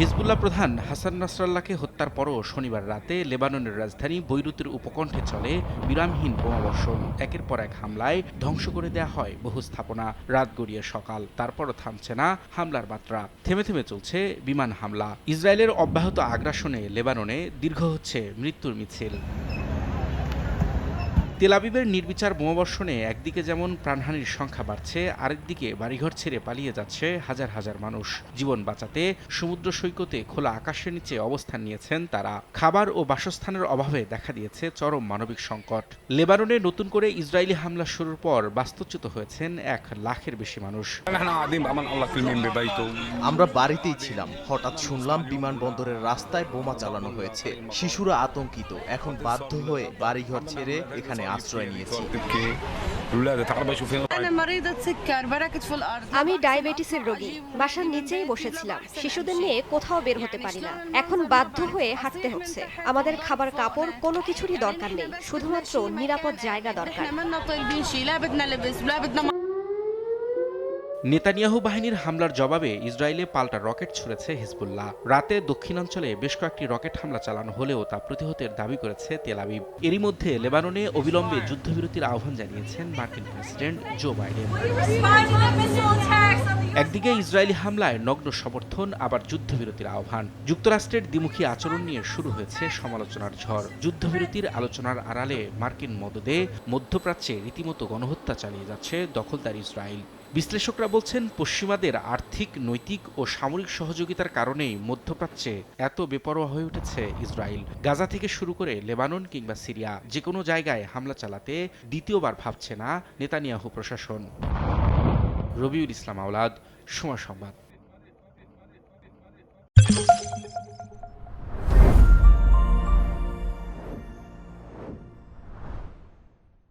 Hezbollah প্রধান হাসান নাসরাল্লাহকে হত্যার পরও শনিবার রাতে লেবাননের রাজধানী বৈরুতের উপকণ্ঠে চলে বিরামহীন বোমাবর্ষণ একের পর এক হামলায় ধ্বংস করে দেয়া হয় বহু স্থাপনা। রাত গড়িয়ে সকাল, তারপরও থামছে না হামলার মাত্রা থেমে থেমে চলছে বিমান হামলা। ইসরায়েলের অব্যাহত আগ্রাসনে লেবাননে দীর্ঘ হচ্ছে মৃত্যুর মিছিল। তেলাবিবের নির্বিচার বোমাবর্ষণে একদিকে যেমন প্রাণহানির সংখ্যা বাড়ছে, আরেকদিকে বাড়িঘর ছেড়ে পালিয়ে যাচ্ছে হাজার হাজার মানুষ। জীবন বাঁচাতে সমুদ্র সৈকতে খোলা আকাশের নিচে অবস্থান নিয়েছেন তারা। খাবার ও বাসস্থানের অভাবে দেখা দিয়েছে চরম মানবিক সংকট। লেবাননে নতুন করে ইসরায়েলি হামলা শুরুর পর বাস্তুচ্যুত হয়েছেন এক লাখের বেশি মানুষ। আমরা বাড়িতেই ছিলাম। হঠাৎ শুনলাম বিমানবন্দরের রাস্তায় বোমা চালানো হয়েছে। শিশুরা আতঙ্কিত। এখন বাধ্য হয়ে বাড়িঘর ছেড়ে এখানে আমি ডায়াবেটিসের রোগী। বাসার নিচেই বসেছিলাম। শিশুদের নিয়ে কোথাও বের হতে পারি না। এখন বাধ্য হয়ে হাঁটতে হচ্ছে। আমাদের খাবার কাপড় কোনো কিছুরই দরকার নেই। শুধুমাত্র নিরাপদ জায়গা দরকার। নেতানিয়াহু বাহিনীর হামলার জবাবে ইসরায়েলে পাল্টা রকেট ছুড়েছে হিজবুল্লাহ। রাতে দক্ষিণাঞ্চলে বেশ কয়েকটি রকেট হামলা চালানো হলেও তা প্রতিহতের দাবি করেছে তেলাবিব এরই মধ্যে লেবাননে অবিলম্বে যুদ্ধবিরতির আহ্বান জানিয়েছেন মার্কিন প্রেসিডেন্ট জো বাইডেন। একদিকে ইসরায়েলি হামলায় নগ্ন সমর্থন, আবার যুদ্ধবিরতির আহ্বান। যুক্তরাষ্ট্রের দ্বিমুখী আচরণ নিয়ে শুরু হয়েছে সমালোচনার ঝড়। যুদ্ধবিরতির আলোচনার আড়ালে মার্কিন মদদে মধ্যপ্রাচ্যে রীতিমতো গণহত্যা চালিয়ে যাচ্ছে দখলদার ইসরায়েল। বিশ্লেষকরা বলছেন, পশ্চিমাদের আর্থিক, নৈতিক ও সামরিক সহযোগিতার কারণেই মধ্যপ্রাচ্যে এত বেপরোয়া হয়ে উঠেছে ইসরায়েল। গাজা থেকে শুরু করে লেবানন কিংবা সিরিয়া যে কোনো জায়গায় হামলা চালাতে দ্বিতীয়বার ভাবছে না নেতানিয়াহু প্রশাসন। রবিউল ইসলাম আওলাদ, সময় সংবাদ।